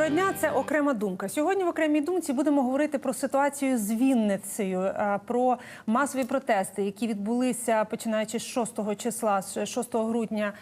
Доброго дня, це окрема думка. Сьогодні в окремій думці будемо говорити про ситуацію з Вінницею, про масові протести, які відбулися починаючи з 6 числа, з 6 грудня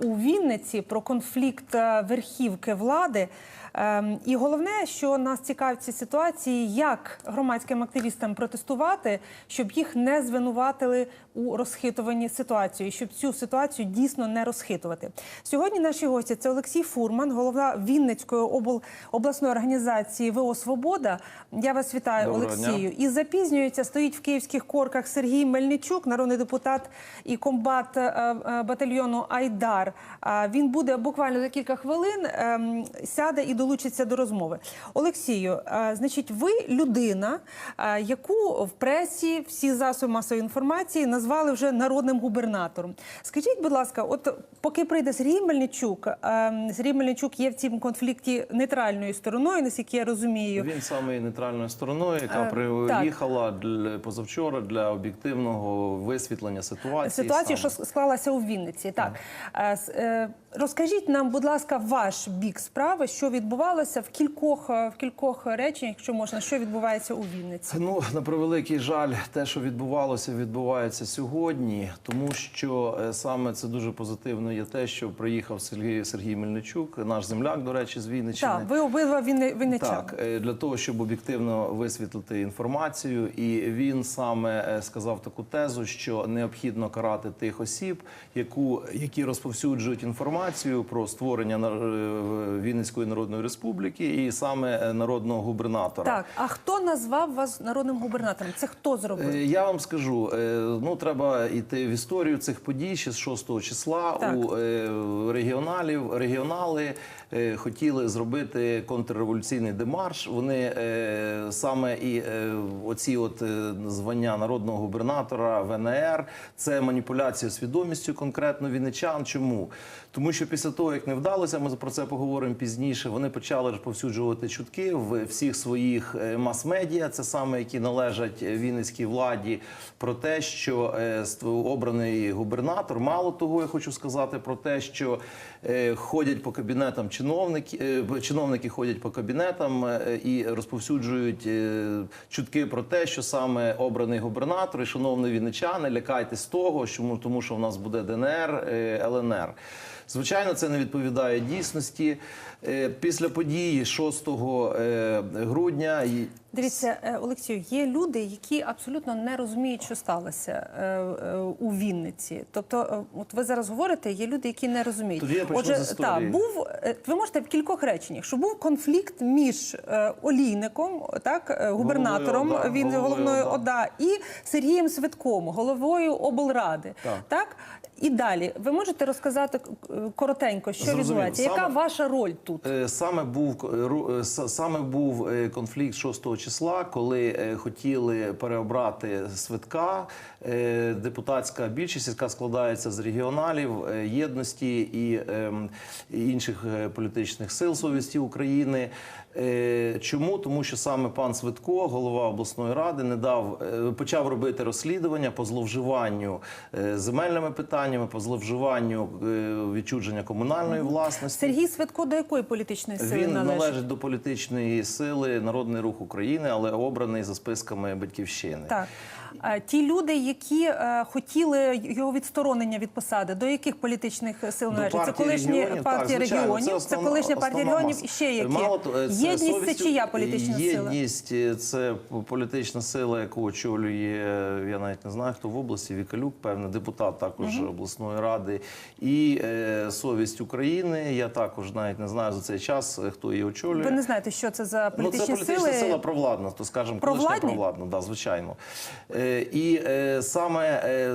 у Вінниці, про конфлікт верхівки влади. Ем, І головне, що нас цікавить в цій ситуації, як громадським активістам протестувати, щоб їх не звинуватили у розхитуванні ситуації, щоб цю ситуацію дійсно не розхитувати. Сьогодні наші гості це Олексій Фурман, голова Вінницької обл... обласної організації ВО Свобода. Я вас вітаю, Доброго Олексію. І запізнюється, стоїть в київських корках Сергій Мельничук, народний депутат і комбат е, е, батальйону Айдар. Він буде буквально за кілька хвилин ем, сяде і долучиться до розмови. Олексію, е, значить, ви людина, яку в пресі всі засоби масової інформації назвали вже народним губернатором. Скажіть, будь ласка, от поки прийде Сергій Мельничук, Сергій Мельничук є в цьому конфлікті нейтральною стороною, наскільки я розумію. Він саме нейтральною стороною, яка Е, приїхала для позавчора для об'єктивного висвітлення ситуації. Ситуацію, що склалася у Вінниці. Так Е, е, розкажіть нам, будь ласка, ваш бік справи, що відбувалося в кількох в кількох реченнях, якщо можна, що відбувається у Вінниці. Ну на превеликий жаль, те, що відбувалося, відбувається сьогодні, тому що е, саме це дуже позитивно є те, що приїхав Сергій Сергій Мельничук, наш земляк, до речі, з Вінниччини. Так, ви обидва Вінни- вінничани. Так, е, для того, щоб об'єктивно висвітлити інформацію, і він саме е, сказав таку тезу, що необхідно карати тих осіб, яку які розповсюджують інформацію про створення Вінницької народної республіки і саме народного губернатора. Так, а хто назвав вас народним губернатором? Це хто зробив? Я вам скажу, ну треба йти в історію цих подій ще з 6 числа. Так. У е, регіоналів регіонали е, хотіли зробити контрреволюційний демарш. Вони е, саме і е, оці от е, звання народного губернатора ВНР це маніпуляція свідомістю конкретно вінничан. Чому? Тому що після того, як не вдалося, ми про це поговоримо пізніше. Вони почали розповсюджувати чутки в всіх своїх мас-медіа, це саме які належать вінницькій владі, про те, що е, обраний губернатор. Мало того, я хочу сказати про те, що е, ходять по кабінетам чиновники, е, чиновники ходять по кабінетам і розповсюджують чутки про те, що саме обраний губернатор і шановні вінничани, лякайтесь того, що тому, що в нас буде ДНР, ЛНР. Звичайно, це не відповідає дійсності. Після події 6 е, грудня Дивіться, е, Олексію, є люди, які абсолютно не розуміють, що сталося е, е, у Вінниці. Тобто, от ви зараз говорите, є люди, які не розуміють. Тоді я почну Отже, так, був ви можете в кількох реченнях, що був конфлікт між Олійником, так губернатором Головою ОДА, він головою головною ОДА. І Сергієм Свитком, головою облради. Так. так? І далі ви можете розказати коротенько, що відбувається? Яка ваша роль тут? Саме був саме був конфлікт 6 числа, коли е, хотіли переобрати свитка. Е, Депутатська більшість, яка складається з регіоналів, е, єдності і ем, інших політичних сил совісті України. Е, Чому? Тому що саме пан Свитко, голова обласної ради, не дав е, почав робити розслідування по зловживанню е, земельними питаннями, по зловживанню відчудження комунальної власності. Сергій Свитко до якої політичної сили Він належить? належить до політичної сили Народний рух України, але обраний за списками батьківщини. Так. А Ті люди, які е, хотіли його відсторонення від посади, до яких політичних сил До належать? Це колишні звичайно, регіонів, це, колишня партія регіонів і ще які? Єдність це чия політична сила? Єдність е, це політична сила, яку очолює, я навіть не знаю, хто в області, Вікалюк, певний депутат також обласної ради. І е, совість України. Я також навіть не знаю за цей час, е, хто її очолює. Ви не знаєте, що це за Ну, політичні це політична сили? сила провладна, то скажімо, колишня провладна, да, звичайно. Е, і е, саме е,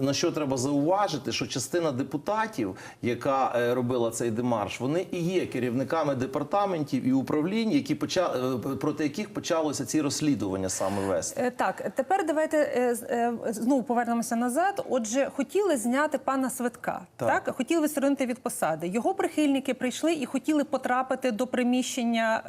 на, що, треба зауважити, що частина депутатів, яка робила цей демарш, вони і є керівниками департаментів і управлінь, які поча, е, проти яких почалося ці розслідування саме вести. Так, тепер давайте знову повернемося назад. Отже, хотіли зняти пана Свитка, так, Так. хотіли відсторонити від посади. Його прихильники прийшли і хотіли потрапити до приміщення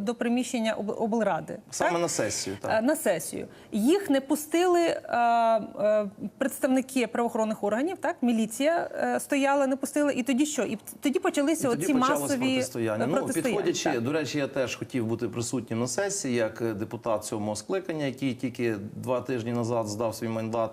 до приміщення об- облради. Саме так? на сесію. Так. на сесію. Їх не пустили е, е, представники правоохоронних органів, так міліція е, стояла, не пустили. І тоді що? І тоді почалися І тоді оці масові протистояння. Ну, протистояння, підходячи, так. до речі, я теж хотів бути присутнім на сесії як депутат сьомого скликання, який тільки два тижні назад здав свій мандат.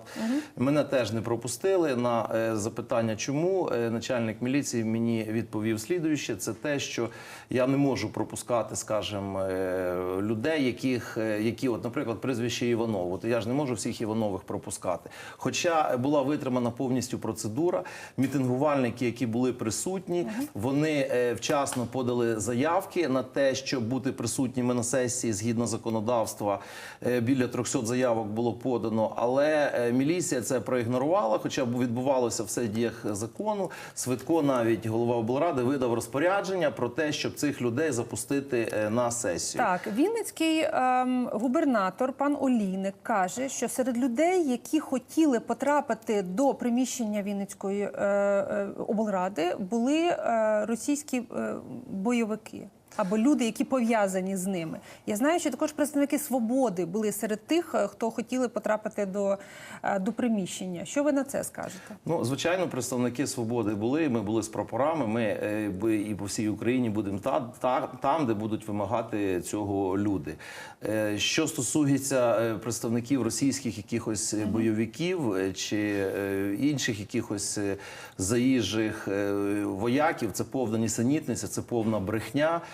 Мене теж не пропустили на е, запитання, чому е, начальник міліції мені відповів слідуюче. Це те, що я не можу пропускати, скажімо, е, людей, яких е, які, от, наприклад, прізвище Іванов. От я ж не можу всіх Іванових пропускати. Хоча була витримана повністю процедура, мітингувальники, які були присутні, вони е, вчасно подали заявки на те, щоб бути присутніми на сесії згідно законодавства. Е, Біля 300 заявок було подано, але е, міліція це проігнорувала, хоча відбувалося все в діях закону. Свитко навіть голова облради видав розпорядження про те, щоб цих людей запустити на сесію. Так, Вінницький ем, губернатор пан Олійник каже, що серед людей, які хотіли потрапити до приміщення Вінницької е, е, облради, були е, російські бойовики. Або люди, які пов'язані з ними. Я знаю, що також представники свободи були серед тих, е, хто хотіли потрапити до, е, до приміщення. Що ви на це скажете? Ну, звичайно, представники свободи були. Ми були з прапорами. Ми е, і по всій Україні будемо та, та, там, де будуть вимагати цього люди. Що стосується представників російських якихось бойовиків чи інших якихось заїжджих вояків, це повна нісенітниця, це повна брехня.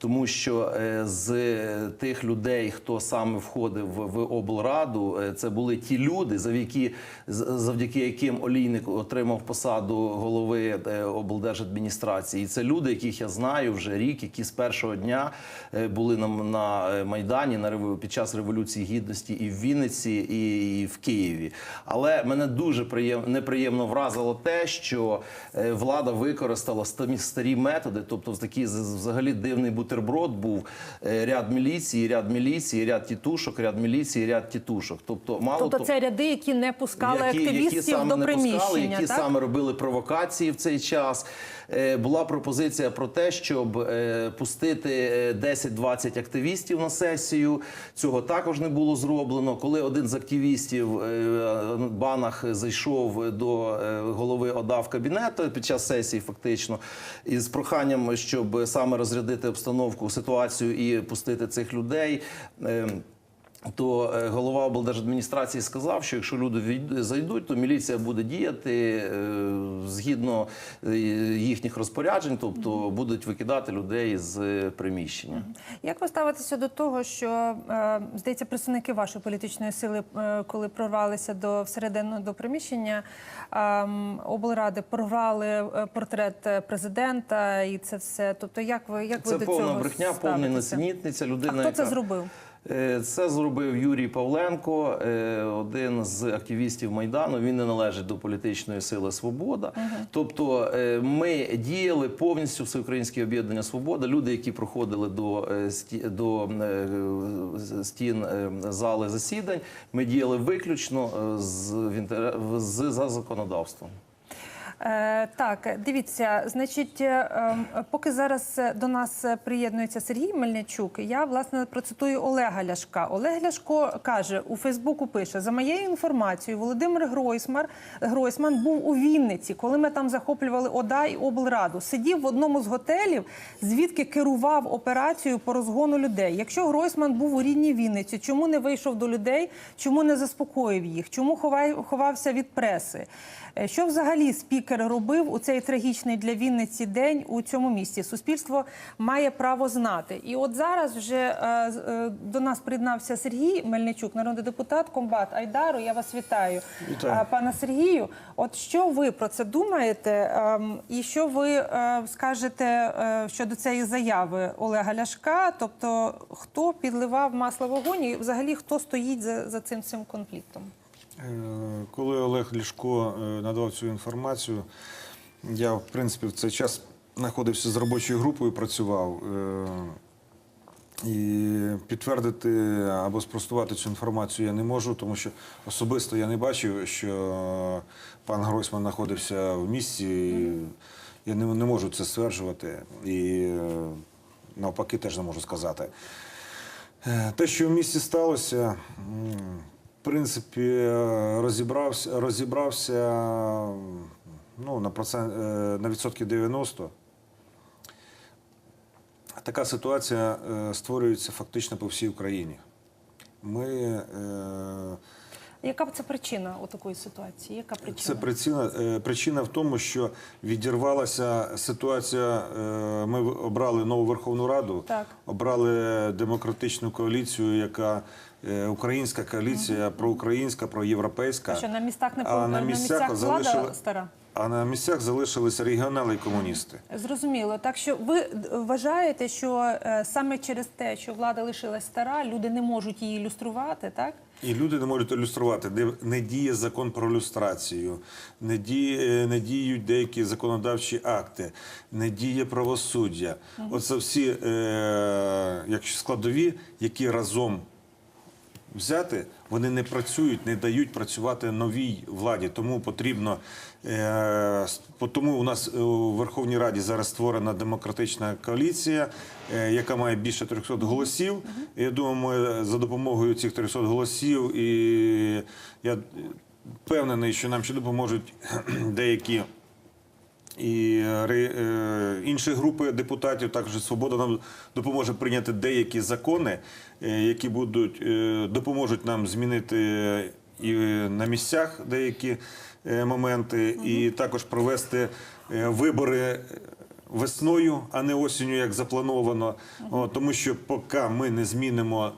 Тому що е, з тих людей, хто саме входив в, облраду, е, це були ті люди, завдяки, завдяки яким Олійник отримав посаду голови е, облдержадміністрації. І це люди, яких я знаю вже рік, які з першого дня е, були на, на е, майдані на під час революції гідності і в Вінниці, і, і в Києві. Але мене дуже приєм, неприємно вразило те, що е, влада використала старі, методи, тобто такий з- взагалі дивний бутерброд був е, ряд міліції, ряд міліції, ряд тітушок, ряд міліції, ряд тітушок. Тобто, мало Тобто то- це ряди, які не пускали які, які активістів саме до не приміщення, пускали, які так? саме робили провокації в цей час. Е, Була пропозиція про те, щоб е, пустити е, 10-20 активістів на сесію. Цього також не було зроблено. Коли один з активістів Банах зайшов до голови ОДА в кабінет під час сесії, фактично, із проханням, щоб саме розрядити обстановку, ситуацію і пустити цих людей. То е, голова облдержадміністрації сказав, що якщо люди зайдуть, то міліція буде діяти е, згідно е, їхніх розпоряджень, тобто будуть викидати людей з приміщення. Як ви ставитеся до того, що здається, представники вашої політичної сили, коли прорвалися до всередину до приміщення ем, облради, порвали портрет президента, і це все. Тобто, як ви як Це ви до повна цього брехня, повна ставитеся? несенітниця. А Людина, хто це яка- зробив? Е, Це зробив Юрій Павленко, е, один з активістів Майдану. Він не належить до політичної сили Свобода. Тобто е, ми діяли повністю всеукраїнське об'єднання Свобода. Люди, які проходили до, до стін зали засідань, ми діяли виключно з, з за законодавством. Е, так, дивіться, значить, е, ем, поки зараз е, до нас приєднується Сергій Мельничук, я власне процитую Олега Ляшка. Олег Ляшко каже у Фейсбуку: пише за моєю інформацією, Володимир Гройсмар Гройсман був у Вінниці, коли ми там захоплювали ОДА і облраду. Сидів в одному з готелів, звідки керував операцією по розгону людей. Якщо Гройсман був у рідній Вінниці, чому не вийшов до людей? Чому не заспокоїв їх? Чому ховався від преси? Е, Що взагалі спікер робив у цей трагічний для Вінниці день у цьому місті? Суспільство має право знати. І от зараз вже е, е, до нас приєднався Сергій Мельничук, народний депутат, комбат Айдару. Я вас вітаю, Вітаю. Пане Сергію. От що ви про це думаєте? Ем, І що ви скажете щодо цієї заяви Олега Ляшка? Тобто, хто підливав масло вогонь і взагалі хто стоїть за, за цим цим конфліктом? Е, Коли Олег Ляшко е, надав цю інформацію, я в принципі в цей час знаходився з робочою групою, працював. е, І підтвердити або спростувати цю інформацію я не можу, тому що особисто я не бачив, що пан Гройсман знаходився в місті. Я не, не можу це стверджувати. І навпаки теж не можу сказати. Те, що в місті сталося, принципі, розібрався, розібрався ну, на, процент, е, на відсотків 90. Така ситуація е, створюється фактично по всій Україні. Ми, е, Яка це причина у такої ситуації? Яка причина? це причина, причина в тому, що відірвалася ситуація. Ми обрали нову Верховну Раду, Так. обрали демократичну коаліцію, яка українська коаліція, проукраїнська, проєвропейська. Що на містах не А на місцях місцях влада стара? А на місцях залишилися регіонали і комуністи. Зрозуміло. Так що ви вважаєте, що е, саме через те, що влада лишилась стара, люди не можуть її ілюструвати, так? І люди не можуть ілюструвати, де не діє закон про люстрацію, не, діє, не діють деякі законодавчі акти, не діє правосуддя. Оце всі е, якщо складові, які разом взяти, вони не працюють, не дають працювати новій владі. Тому потрібно е, тому у нас е, у Верховній Раді зараз створена демократична коаліція, е, яка має більше 300 голосів. Я думаю, ми за допомогою цих 300 голосів, і я впевнений, що нам ще допоможуть деякі. І е, інші групи депутатів, також свобода нам допоможе прийняти деякі закони, е, які будуть е, допоможуть нам змінити і на місцях деякі е, моменти, і також провести е, вибори весною, а не осінню, як заплановано. Тому що поки ми не змінимо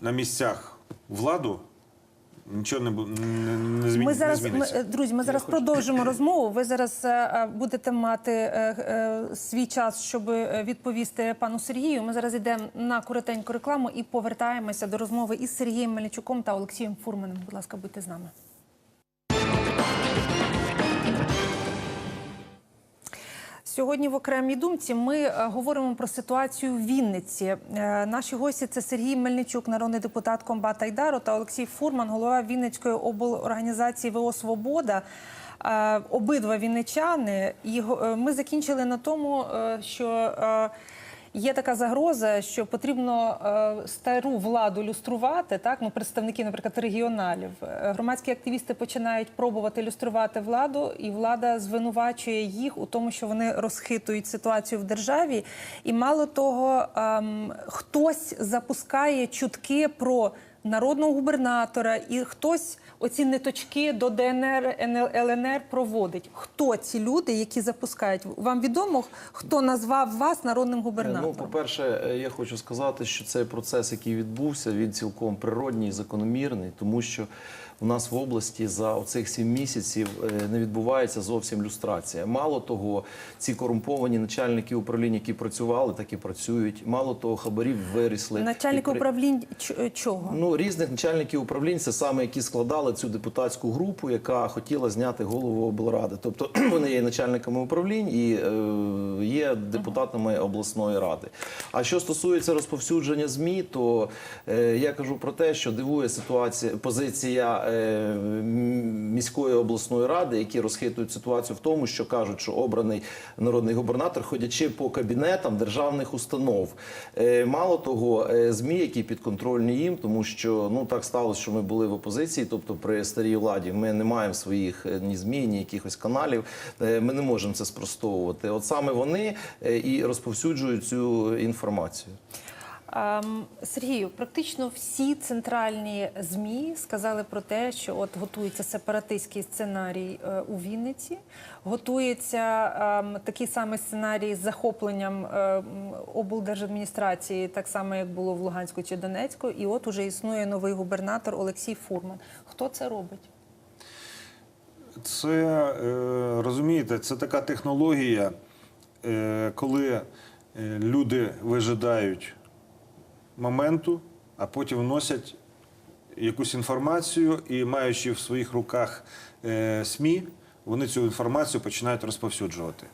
на місцях владу, нічого не, бу- не, не, змін, Ми не зараз, ми, зміниться. е, друзі, ми зараз продовжимо розмову. Ви зараз е, е, будете мати е, е, свій час, щоб е, відповісти пану Сергію. Ми зараз йдемо на коротеньку рекламу і повертаємося до розмови із Сергієм Мельничуком та Олексієм Фурманом. Будь ласка, будьте з нами. Сьогодні в окремій думці ми е, говоримо про ситуацію в Вінниці. Е, Наші гості це Сергій Мельничук, народний депутат комбат Айдару та Олексій Фурман, голова Вінницької облорганізації ВО Свобода. Е, Обидва вінничани. І ми закінчили на тому, що Є така загроза, що потрібно е, стару владу люструвати, так ну представники, наприклад, регіоналів. Е, Громадські активісти починають пробувати люструвати владу, і влада звинувачує їх у тому, що вони розхитують ситуацію в державі. І мало того, ем, хтось запускає чутки про народного губернатора, і хтось оці ниточки до ДНР ЛНР проводить. Хто ці люди, які запускають? Вам відомо, хто назвав вас народним Ну, губернатором? по-перше, е, я хочу сказати, що цей процес, який відбувся, він цілком природній, закономірний, тому що у нас в області за оцих сім місяців е, не відбувається зовсім люстрація. Мало того, ці корумповані начальники управлінь, які працювали, так і працюють. Мало того, хабарів вирісли. Начальник І управлінь ч- чого? Ну, різних начальників управлінь, це саме які складали цю депутатську групу, яка хотіла зняти голову облради. Тобто вони є начальниками управлінь і е, є депутатами обласної ради. А що стосується розповсюдження змі, то е, я кажу про те, що дивує ситуація, позиція е, міської обласної ради, які розхитують ситуацію в тому, що кажуть, що обраний народний губернатор, ходячи по кабінетам державних установ. Е, Мало того, е, змі, які підконтрольні їм, тому що ну так сталося, що ми були в опозиції, тобто при старій владі, ми не маємо своїх е, ні змі, ні якихось каналів. Е, Ми не можемо це спростовувати. От саме вони е, і розповсюджують цю інформацію. Ем, Сергію, практично всі центральні змі сказали про те, що от готується сепаратистський сценарій е, у Вінниці, готується ем, такий самий сценарій з захопленням е, облдержадміністрації, так само як було в Луганську чи Донецьку. І от уже існує новий губернатор Олексій Фурман. Хто це робить? Це е, розумієте, це така технологія, е, коли люди вижидають моменту, а потім вносять якусь інформацію і, маючи в своїх руках е, СМІ, вони цю інформацію починають розповсюджувати.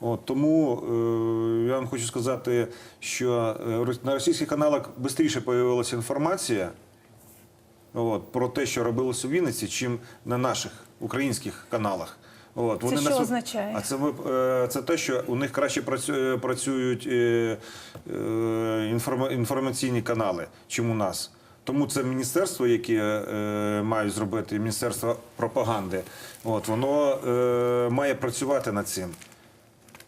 От, тому е, я вам хочу сказати, що е, на російських каналах швидше з'явилася інформація, От, про те, що робилось у Вінниці, чим на наших українських каналах. От, Це що несуть- означає? А це, е, це те, що у них краще працюють е, е, інформа- інформаційні канали, чим у нас. Тому це міністерство, яке е, мають зробити міністерство пропаганди, от воно е, має працювати над цим.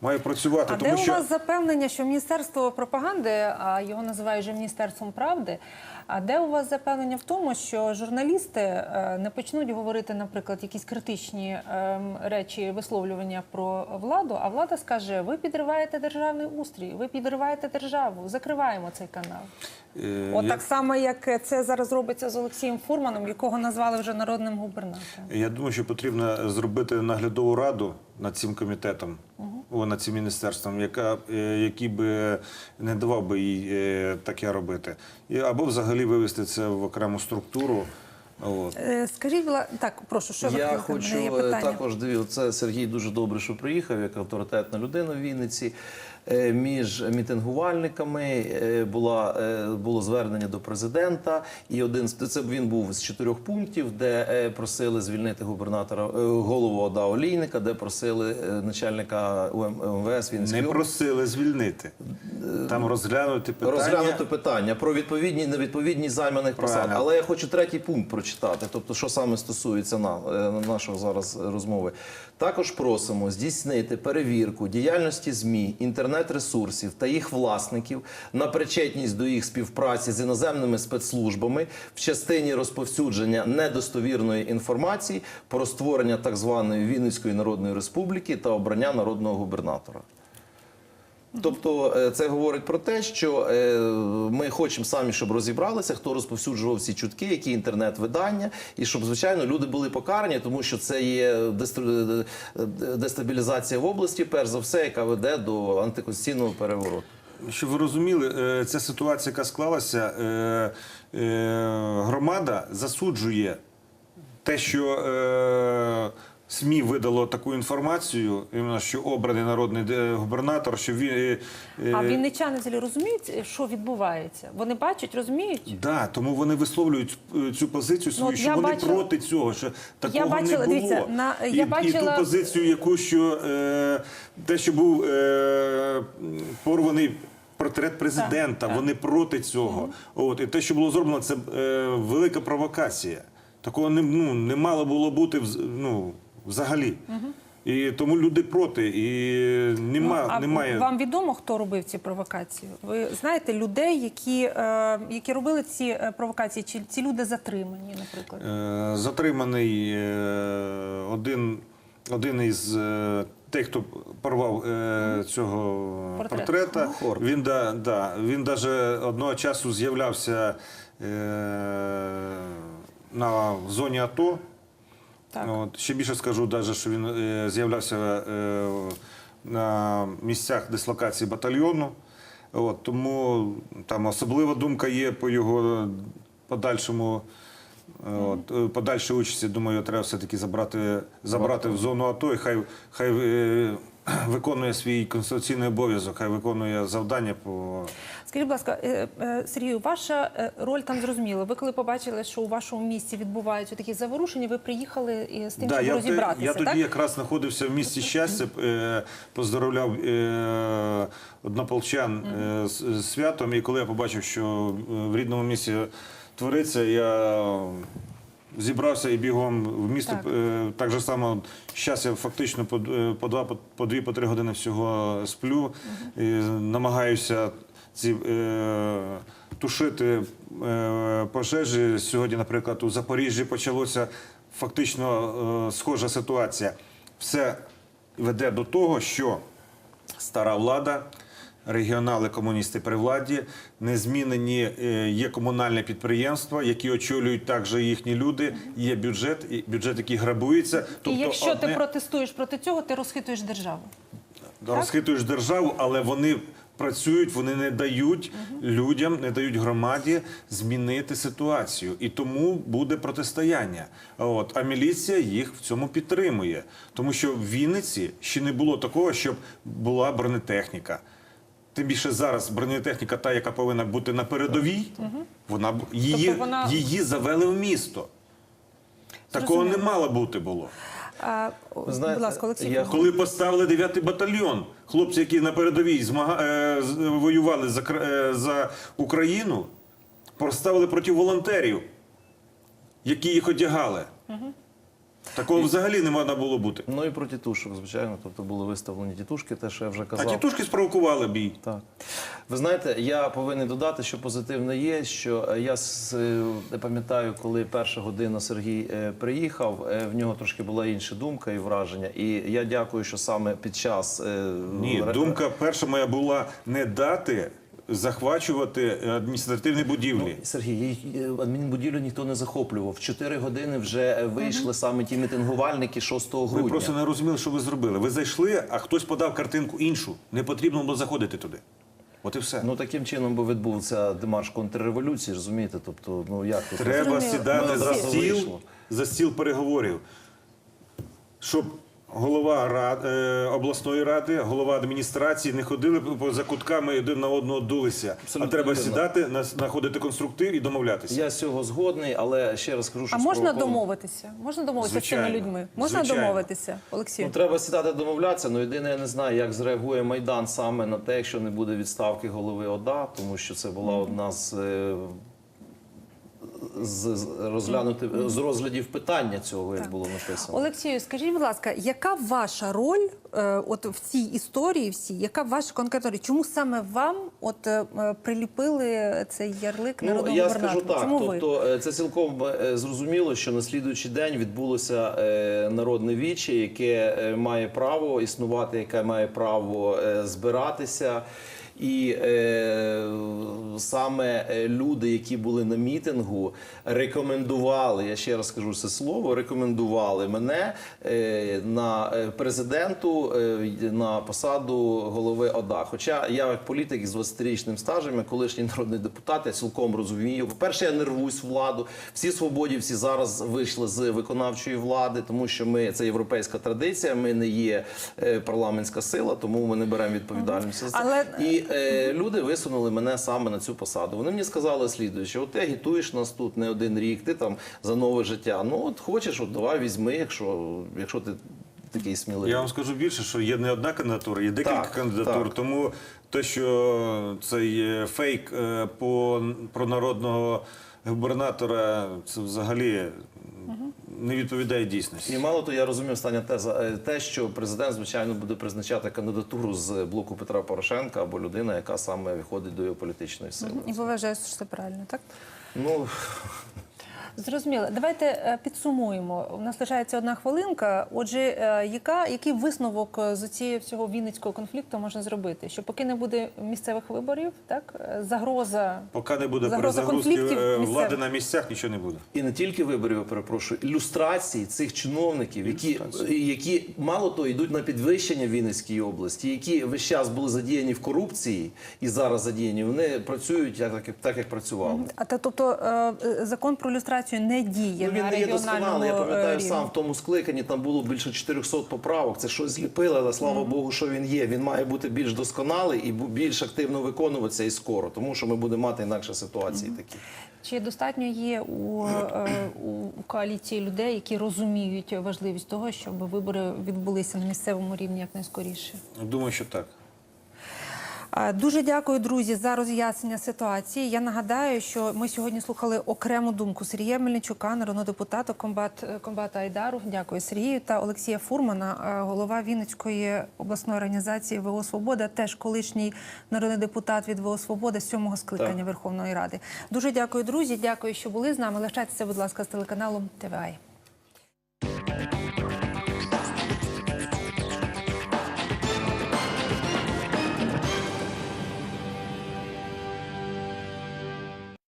Має працювати, А тому де що у вас запевнення, що Міністерство пропаганди, а його називають вже Міністерством правди? А де у вас запевнення в тому, що журналісти е, не почнуть говорити, наприклад, якісь критичні ем, речі, висловлювання про владу, а влада скаже: ви підриваєте державний устрій, ви підриваєте державу, закриваємо цей канал. Е, От так само, як це зараз робиться з Олексієм Фурманом, якого назвали вже народним губернатором. Я думаю, що потрібно зробити наглядову раду над цим комітетом, о, над цим міністерством, яка, е, який би не давав би їй е, таке робити. І, або взагалі вивести це в окрему структуру. От. Скажіть, так, прошу, що ви Я хочу є питання. також дивіться, це Сергій дуже добре, що приїхав, як авторитетна людина в Вінниці. Е, Між мітингувальниками е, була, е, було звернення до президента, і один це він був з чотирьох пунктів, де просили звільнити губернатора голову ОДА Олійника, де просили начальника УМ МВС Не просили звільнити. Там розглянути питання. Розглянути питання про відповідні невідповідність займаних посад. Але я хочу третій пункт прочитати, тобто, що саме стосується на, е, нашого зараз розмови. Також просимо здійснити перевірку діяльності ЗМІ, інтернет-ресурсів та їх власників на причетність до їх співпраці з іноземними спецслужбами в частині розповсюдження недостовірної інформації про створення так званої Вінницької Народної Республіки та обрання народного губернатора. Тобто е, це говорить про те, що е, ми хочемо самі, щоб розібралися, хто розповсюджував ці чутки, які інтернет-видання, і щоб звичайно люди були покарані, тому що це є е, дестабілізація в області, перш за все, яка веде до антиконституційного перевороту. Щоб ви розуміли, ця ситуація, яка склалася, громада засуджує те, що СМІ видало таку інформацію, що обраний народний е, губернатор, що він. е, А е, вінничани взагалі розуміють, що відбувається? Вони бачать, розуміють? Да, тому вони висловлюють цю позицію свою, от що вони бачила- проти цього, що такого бачила, не було. дивіться, на- і, я і бачила- ту позицію, яку що е, те, що був е, порваний портрет президента, так. вони проти цього. От і те, що було зроблено, це е, велика провокація. Такого не ну не мало було бути ну, взагалі. І тому люди проти, і нема, Ну, а немає. вам відомо, хто робив ці провокації? Ви знаєте людей, які, е, які робили ці е, провокації? Чи ці люди затримані, наприклад? Е, Затриманий е, один, один із е, тих, хто порвав е, цього Портрет. портрета. Він да, да, він даже одного часу з'являвся е, на в зоні АТО. Так. От, ще більше скажу, даже, що він е, з'являвся е, на місцях дислокації батальйону. От, тому там особлива думка є по його подальшому. е, От, е, подальшій участі, думаю, треба все-таки забрати, забрати в зону АТО і хай, хай е, виконує свій конституційний обов'язок, хай виконує завдання по Скажіть, будь ласка, е, е, Сергію, ваша е, роль там зрозуміла. Ви коли побачили, що у вашому місті відбуваються такі заворушення, ви приїхали і з тим, Да, щоб я, розібратися, я так? тоді якраз знаходився в місті щастя, поздоровляв однополчан з, святом. І коли я побачив, що в рідному місті твориться, я зібрався і бігом в місто. Так. Е, так же само зараз я фактично по, по два, по, по дві, по три години всього сплю. І намагаюся ці. Е, Тушити е, пожежі сьогодні, наприклад, у Запоріжжі почалося фактично е, схожа ситуація. Все веде до того, що стара влада, регіонали комуністи при владі, незмінені е, є комунальне підприємства, які очолюють також їхні люди. Є бюджет, і бюджет, який грабується. І якщо ти протестуєш проти цього, ти розхитуєш державу. розхитуєш державу, але вони працюють, вони не дають людям, не дають громаді змінити ситуацію. І тому буде протистояння. От, а міліція їх в цьому підтримує. Тому що в Вінниці ще не було такого, щоб була бронетехніка. Тим більше зараз бронетехніка, та, яка повинна бути на передовій, вона, б- її, Тобто вона- її завели в місто. Такого не мало бути було. А, знаєте, будь ласка, Олексій. я Коли поставили 9-й батальйон, хлопці, які на передовій змага... е, воювали за, е, за Україну, поставили проти волонтерів, які їх одягали. Такого взагалі не можна було бути. Ну і про тітушок, звичайно. Тобто були виставлені тітушки, те, що я вже казав. А тітушки спровокували бій. Так. Ви знаєте, я повинен додати, що позитивне є, що е, я е, пам'ятаю, коли перша година Сергій е, приїхав, в нього трошки була інша думка і враження. І я дякую, що саме під час Ні, думка перша моя була не дати захвачувати адміністративні будівлі. Сергій, е, адмінбудівлю ніхто не захоплював. В 4 години вже е, вийшли саме ті мітингувальники 6 Ви просто не розуміли, що ви зробили. Ви зайшли, а хтось подав картинку іншу. Не потрібно було заходити туди. От і все. Ну таким чином би відбувся демарш контрреволюції, розумієте? Тобто, ну як тут? Треба сідати Ну, за стіл, за стіл переговорів, щоб голова рад, е, обласної ради, голова адміністрації не ходили по закутками і один на одного дулися. Абсолютно а треба вірно. сідати, на- знаходити конструктив і домовлятися. Я з цього згодний, але ще раз кажу, що А можна домовитися? Можна домовитися з цими людьми? Можна Звичайно. домовитися, Олексію? Ну, треба сідати домовлятися. Ну єдине, я не знаю, як зреагує Майдан саме на те, якщо не буде відставки голови ОДА, тому що це була одна з. З розглянути з розглядів питання цього, як було написано. Олексію, скажіть, будь ласка, яка ваша роль е, от в цій історії всій, яка ваша конкретна роль? Чому саме вам от е, е, приліпили цей ярлик народного Ну, я скажу так. Чому тобто це цілком зрозуміло, що на слідуючий день відбулося е, народне віче, яке має право існувати, яке має право е, збиратися. І е, саме е, люди, які були на мітингу, рекомендували, я ще раз кажу це слово, рекомендували мене е, на е, президенту е, на посаду голови ОДА. Хоча я як політик із 20-річним стажем, як колишній народний депутат, я цілком розумію. По-перше, я не рвусь в владу. Всі свободівці зараз вийшли з виконавчої влади, тому що ми це європейська традиція. Ми не є е, парламентська сила, тому ми не беремо відповідальність. Але- І е, люди висунули мене саме на цю посаду. Вони мені сказали слідуюче: от ти агітуєш нас тут не один рік, ти там за нове життя. Ну от хочеш, от давай візьми, якщо, якщо ти такий сміливий. Я вам скажу більше, що є не одна кандидатура, є декілька Так, кандидатур. так. Тому те, що цей фейк е, по про народного губернатора, це взагалі не відповідає дійсності. І мало то я розумію остання теза е, те, що президент звичайно буде призначати кандидатуру з блоку Петра Порошенка або людина, яка саме виходить до його політичної сили. І ви вважаєте, що це правильно, так? Ну Зрозуміло. Давайте е, підсумуємо. У нас лишається одна хвилинка. Отже, е, яка, який висновок е, з цієї всього вінницького конфлікту можна зробити? Що поки не буде місцевих виборів, так загроза Поки не буде Загроза конфліктів місцевих. влади на місцях, нічого не буде. І не тільки виборів, я перепрошую, ілюстрації цих чиновників, які, які мало того йдуть на підвищення в Вінницькій області, які весь час були задіяні в корупції і зараз задіяні, вони працюють як, так, як, так, як працювали. а та тобто закон про люстрацію не діє Ну, він на не є регіональному досконалий. Я е, пам'ятаю рівні. сам в тому скликанні. Там було більше 400 поправок. Це щось зліпили, але слава Богу, що він є. Він має бути більш досконалий і більш активно виконуватися і скоро, тому що ми будемо мати інакше ситуації такі. Чи достатньо є у, е, у коаліції людей, які розуміють важливість того, щоб вибори відбулися на місцевому рівні якнайскоріше? Думаю, що так. Дуже дякую, друзі, за роз'яснення ситуації. Я нагадаю, що ми сьогодні слухали окрему думку Сергія Мельничука, народного депутата комбат, е, комбата Айдару. Дякую Сергію та Олексія Фурмана, е, голова Вінницької обласної організації ВО Свобода, теж колишній народний депутат від ВО Свобода сьомого скликання Так. Верховної Ради. Дуже дякую, друзі. Дякую, що були з нами. Лишайтеся, будь ласка, з телеканалом ТВА.